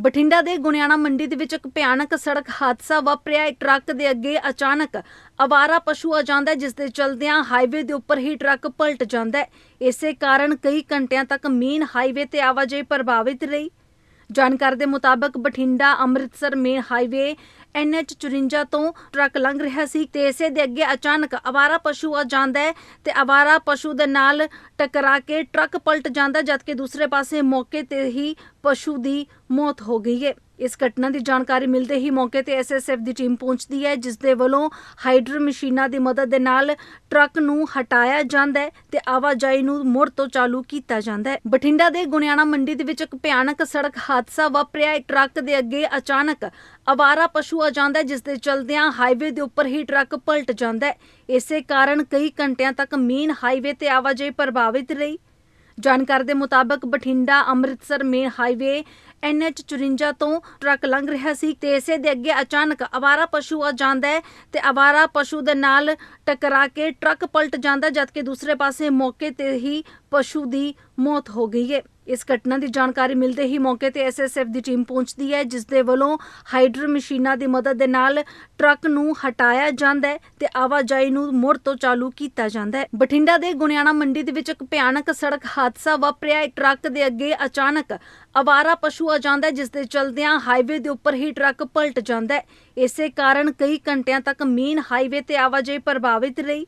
ਬਠਿੰਡਾ ਦੇ ਗੁਨਿਆਣਾ ਮੰਡੀ ਦੇ ਵਿੱਚ ਇੱਕ ਭਿਆਨਕ ਸੜਕ ਹਾਦਸਾ ਵਾਪਰਿਆ। ਇੱਕ ਟਰੱਕ ਦੇ ਅੱਗੇ ਅਚਾਨਕ ਅਵਾਰਾ ਪਸ਼ੂ ਆ ਜਾਂਦਾ ਜਿਸ ਦੇ ਚਲਦਿਆਂ ਹਾਈਵੇ ਦੇ ਉੱਪਰ ਹੀ ਟਰੱਕ ਪਲਟ ਜਾਂਦਾ ਹੈ। ਇਸੇ ਕਾਰਨ ਕਈ ਘੰਟਿਆਂ ਤੱਕ ਮੇਨ ਹਾਈਵੇ ਤੇ ਆਵਾਜਾਈ ਪ੍ਰਭਾਵਿਤ ਰਹੀ। ਜਾਣਕਾਰੀ ਦੇ ਮੁਤਾਬਕ Bathinda, Amritsar, main highway NH 54 ਤੋਂ ਟਰੱਕ ਲੰਘ ਰਿਹਾ ਸੀ ਤੇ ਇਸੇ ਦੇ ਅੱਗੇ ਅਚਾਨਕ ਅਵਾਰਾ ਪਸ਼ੂ ਆ ਜਾਂਦਾ ਹੈ ਤੇ ਅਵਾਰਾ ਪਸ਼ੂ ਦੇ ਨਾਲ ਟਕਰਾ ਕੇ ਟਰੱਕ ਪਲਟ ਜਾਂਦਾ, ਜਦਕਿ ਦੂਸਰੇ ਪਾਸੇ ਮੌਕੇ ਤੇ ਹੀ ਪਸ਼ੂ ਦੀ ਮੌਤ ਹੋ ਗਈ ਹੈ। ਇਸ ਘਟਨਾ ਦੀ ਜਾਣਕਾਰੀ ਮਿਲਦੇ ਹੀ ਮੌਕੇ ਤੇ ਐਸਐਸਐਫ ਦੀ ਟੀਮ ਪਹੁੰਚਦੀ ਹੈ ਜਿਸ ਦੇ ਵੱਲੋਂ ਹਾਈਡਰ ਮਸ਼ੀਨਾਂ ਦੀ ਮਦਦ ਦੇ ਨਾਲ ਟਰੱਕ ਨੂੰ ਹਟਾਇਆ ਜਾਂਦਾ ਹੈ ਤੇ ਆਵਾਜਾਈ ਨੂੰ ਮੁੜ ਤੋਂ ਚਾਲੂ ਕੀਤਾ ਜਾਂਦਾ ਹੈ। ਬਠਿੰਡਾ ਦੇ ਗੁਣਿਆਣਾ ਮੰਡੀ ਦੇ ਵਿੱਚ ਇੱਕ ਭਿਆਨਕ ਸੜਕ ਹਾਦਸਾ ਵਾਪਰਿਆ। ਇੱਕ ਟਰੱਕ ਦੇ ਅੱਗੇ ਅਚਾਨਕ ਅਵਾਰਾ ਪਸ਼ੂ ਆ ਜਾਂਦਾ ਹੈ, ਜਿਸ ਦੇ ਚਲਦਿਆਂ ਹਾਈਵੇ ਦੇ ਉੱਪਰ ਹੀ ਟਰੱਕ ਪਲਟ ਜਾਂਦਾ ਹੈ। ਇਸੇ ਕਾਰਨ ਕਈ ਘੰਟਿਆਂ ਤੱਕ ਮੇਨ ਹਾਈਵੇ ਤੇ ਆਵਾਜਾਈ ਪ੍ਰਭਾਵਿਤ ਰਹੀ। ਜਾਣਕਾਰੀ ਦੇ ਮੁਤਾਬਕ Bathinda Amritsar main highway NH 54 ਤੋਂ ਟਰੱਕ ਲੰਘ ਰਿਹਾ ਸੀ ਤੇ ਇਸੇ ਦੇ ਅੱਗੇ ਅਚਾਨਕ ਅਵਾਰਾ ਪਸ਼ੂ ਆ ਜਾਂਦਾ ਹੈ ਤੇ ਅਵਾਰਾ ਪਸ਼ੂ ਦੇ ਨਾਲ ਟਕਰਾ ਕੇ ਟਰੱਕ ਪਲਟ ਜਾਂਦਾ ਹੈ, ਜਦਕਿ ਦੂਸਰੇ ਪਾਸੇ ਮੌਕੇ ਤੇ ਹੀ ਪਸ਼ੂ ਦੀ ਮੌਤ ਹੋ ਗਈ ਹੈ। ਇਸ ਘਟਨਾ ਦੀ ਜਾਣਕਾਰੀ ਮਿਲਦੇ ਹੀ ਮੌਕੇ ਤੇ ਐਸਐਸਐਫ ਦੀ ਟੀਮ ਪਹੁੰਚਦੀ ਹੈ ਜਿਸ ਦੇ ਵੱਲੋਂ ਹਾਈਡਰ ਮਸ਼ੀਨਾਂ ਦੀ ਮਦਦ ਦੇ ਨਾਲ ਟਰੱਕ ਨੂੰ ਹਟਾਇਆ ਜਾਂਦਾ ਹੈ ਤੇ ਆਵਾਜਾਈ ਨੂੰ ਮੁੜ ਤੋਂ ਚਾਲੂ ਕੀਤਾ ਜਾਂਦਾ ਹੈ। ਬਠਿੰਡਾ ਦੇ ਗੁਣਿਆਣਾ ਮੰਡੀ ਦੇ ਵਿੱਚ ਇੱਕ ਭਿਆਨਕ ਸੜਕ ਹਾਦਸਾ ਵਾਪਰਿਆ ਇੱਕ ਟਰੱਕ ਦੇ ਅੱਗੇ ਅਚਾਨਕ ਅਵਾਰਾ ਪਸ਼ੂ ਆ ਜਾਂਦਾ ਹੈ, ਜਿਸ ਦੇ ਚਲਦਿਆਂ ਹਾਈਵੇ ਦੇ ਉੱਪਰ ਹੀ ਟਰੱਕ ਪਲਟ ਜਾਂਦਾ ਹੈ। ਇਸੇ ਕਾਰਨ ਕਈ ਘੰਟਿਆਂ ਤੱਕ ਮੇਨ ਹਾਈਵੇ ਤੇ ਆਵਾਜਾਈ ਪ੍ਰਭਾਵਿਤ ਰਹੀ।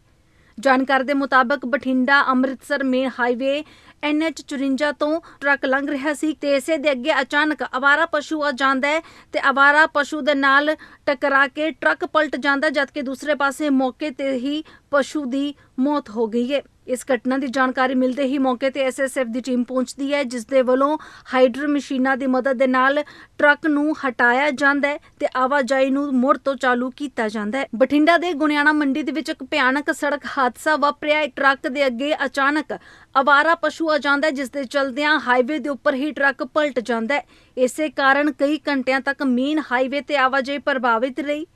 ਜਾਣਕਾਰੀ ਦੇ ਮੁਤਾਬਕ Bathinda Amritsar main highway NH 54 ਤੋਂ ਟਰੱਕ ਲੰਘ ਰਿਹਾ ਸੀ ਤੇ ਇਸੇ ਦੇ ਅੱਗੇ ਅਚਾਨਕ ਅਵਾਰਾ ਪਸ਼ੂ ਆ ਜਾਂਦਾ ਹੈ ਤੇ ਅਵਾਰਾ ਪਸ਼ੂ ਦੇ ਨਾਲ ਟਕਰਾ ਕੇ ਟਰੱਕ ਪਲਟ ਜਾਂਦਾ ਹੈ, ਜਦਕਿ ਦੂਸਰੇ ਪਾਸੇ ਮੌਕੇ ਤੇ ਹੀ ਪਸ਼ੂ ਦੀ ਮੌਤ ਹੋ ਗਈ ਹੈ। ਇਸ ਘਟਨਾ ਦੀ ਜਾਣਕਾਰੀ ਮਿਲਦੇ ਹੀ ਮੌਕੇ ਤੇ ਐਸਐਸਐਫ ਦੀ ਟੀਮ ਪਹੁੰਚਦੀ ਹੈ ਜਿਸ ਦੇ ਵੱਲੋਂ ਹਾਈਡਰ ਮਸ਼ੀਨਾਂ ਦੀ ਮਦਦ ਦੇ ਨਾਲ ਟਰੱਕ ਨੂੰ ਹਟਾਇਆ ਜਾਂਦਾ ਹੈ ਤੇ ਆਵਾਜਾਈ ਨੂੰ ਮੁੜ ਤੋਂ ਚਾਲੂ ਕੀਤਾ ਜਾਂਦਾ ਹੈ। ਬਠਿੰਡਾ ਦੇ ਗੁਣਿਆਣਾ ਮੰਡੀ ਦੇ ਵਿੱਚ ਇੱਕ ਭਿਆਨਕ ਸੜਕ ਹਾਦਸਾ ਵਾਪਰਿਆ ਇੱਕ ਟਰੱਕ ਦੇ ਅੱਗੇ ਅਚਾਨਕ ਅਵਾਰਾ ਪਸ਼ੂ ਆ ਜਾਂਦਾ ਹੈ, ਜਿਸ ਦੇ ਚਲਦਿਆਂ ਹਾਈਵੇ ਦੇ ਉੱਪਰ ਹੀ ਟਰੱਕ ਪਲਟ ਜਾਂਦਾ ਹੈ। ਇਸੇ ਕਾਰਨ ਕਈ ਘੰਟਿਆਂ ਤੱਕ ਮੇਨ ਹਾਈਵੇ ਤੇ ਆਵਾਜਾਈ ਪ੍ਰਭਾਵਿਤ ਰਹੀ।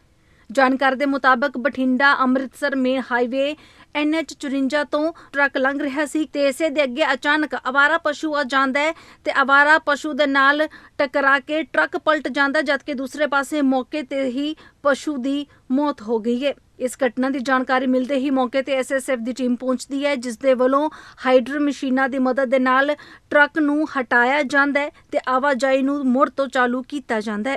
ਜਾਣਕਾਰੀ ਦੇ ਮੁਤਾਬਕ Bathinda Amritsar main highway NH 54 ਤੋਂ ਟਰੱਕ ਲੰਘ ਰਿਹਾ ਸੀ ਤੇ ਇਸੇ ਦੇ ਅੱਗੇ ਅਚਾਨਕ ਅਵਾਰਾ ਪਸ਼ੂ ਆ ਜਾਂਦਾ ਹੈ ਤੇ ਅਵਾਰਾ ਪਸ਼ੂ ਦੇ ਨਾਲ ਟਕਰਾ ਕੇ ਟਰੱਕ ਪਲਟ ਜਾਂਦਾ ਹੈ, ਜਦਕਿ ਦੂਸਰੇ ਪਾਸੇ ਮੌਕੇ ਤੇ ਹੀ ਪਸ਼ੂ ਦੀ ਮੌਤ ਹੋ ਗਈ ਹੈ। ਇਸ ਘਟਨਾ ਦੀ ਜਾਣਕਾਰੀ ਮਿਲਦੇ ਹੀ ਮੌਕੇ ਤੇ ਐਸਐਸਐਫ ਦੀ ਟੀਮ ਪਹੁੰਚਦੀ ਹੈ ਜਿਸ ਦੇ ਵੱਲੋਂ ਹਾਈਡਰ ਮਸ਼ੀਨਾਂ ਦੀ ਮਦਦ ਦੇ ਨਾਲ ਟਰੱਕ ਨੂੰ ਹਟਾਇਆ ਜਾਂਦਾ ਹੈ ਤੇ ਆਵਾਜਾਈ ਨੂੰ ਮੁੜ ਤੋਂ ਚਾਲੂ ਕੀਤਾ ਜਾਂਦਾ ਹੈ।